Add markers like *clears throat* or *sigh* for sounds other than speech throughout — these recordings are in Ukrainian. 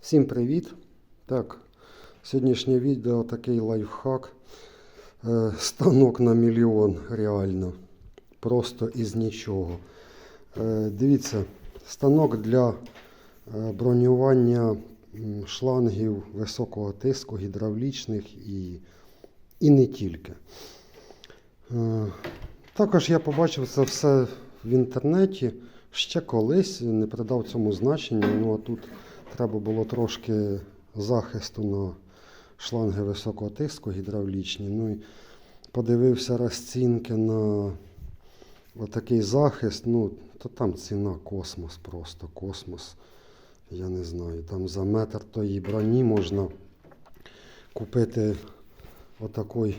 Всім привіт! Так, сьогоднішнє відео такий лайфхак. Е, Станок на мільйон реально. Просто із нічого. Е, Дивіться, станок для е, бронювання шлангів високого тиску, гідравлічних і, і не тільки. Також я побачив це все в інтернеті ще колись, не придав цьому значення. Ну а тут треба було трошки захисту на шланги високого тиску гідравлічні. Ну і подивився розцінки на отакий захист. Ну, то там ціна космос, просто космос. Я не знаю. Там за метр тої броні можна купити отакої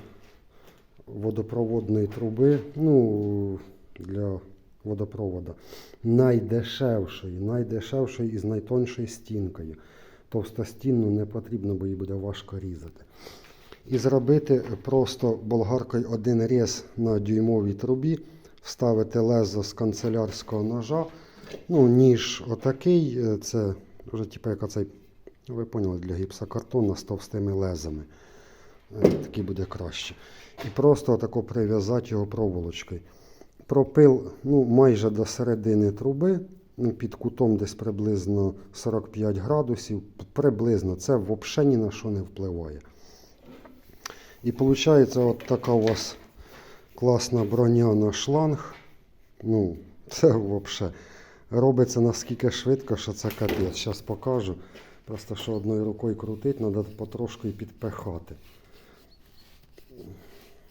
водопроводної труби. Ну, для водопроводу. Найдешевшої, найдешевшої і з найтоншою стінкою. Товстостінну не потрібно, бо її буде важко різати. І зробити просто болгаркою один різ на дюймовій трубі, вставити лезо з канцелярського ножа. Ну, ніж отакий, е, це вже типу як оцей, ви поняли, для гіпсокартону з товстими лезами. Е, Такий буде краще. І просто отако прив'язати його проволочкою. Пропил ну, майже до середини труби, ну, під кутом десь приблизно 45 градусів. Приблизно це взагалі ні на що не впливає. І виходить, от така у вас класна броня на шланг. Ну, *laughs* це взагалі робиться наскільки швидко, що це капець. Зараз покажу. Просто що одною рукою крутить, треба потрошку і підпихати.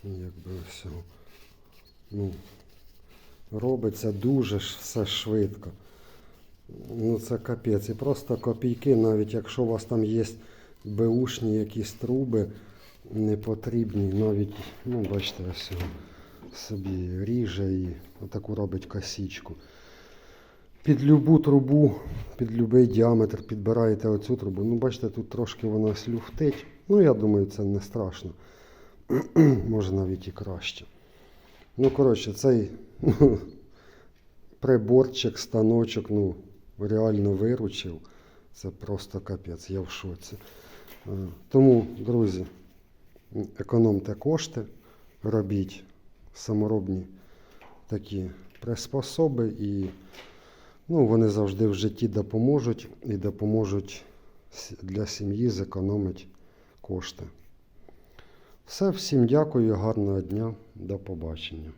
Якби все. Ну, робиться дуже все швидко. Ну це капець. І просто копійки, навіть якщо у вас там є беушні якісь труби, не потрібні, навіть, ну бачите, ось собі ріже і отаку робить косічку. Під любу трубу, під будь-який діаметр підбираєте оцю трубу. Ну, бачите, тут трошки вона слюхтить. Ну, я думаю, це не страшно. *clears throat* Може навіть і краще. Ну, коротше, цей *laughs* приборчик, станочок, ну, реально виручив. Це просто капець, я в шоці. Е, Тому, друзі, економте кошти, робіть саморобні такі приспособи, і ну, вони завжди в житті допоможуть і допоможуть для сім'ї зекономити кошти. Все, всім дякую, гарного дня, до побачення.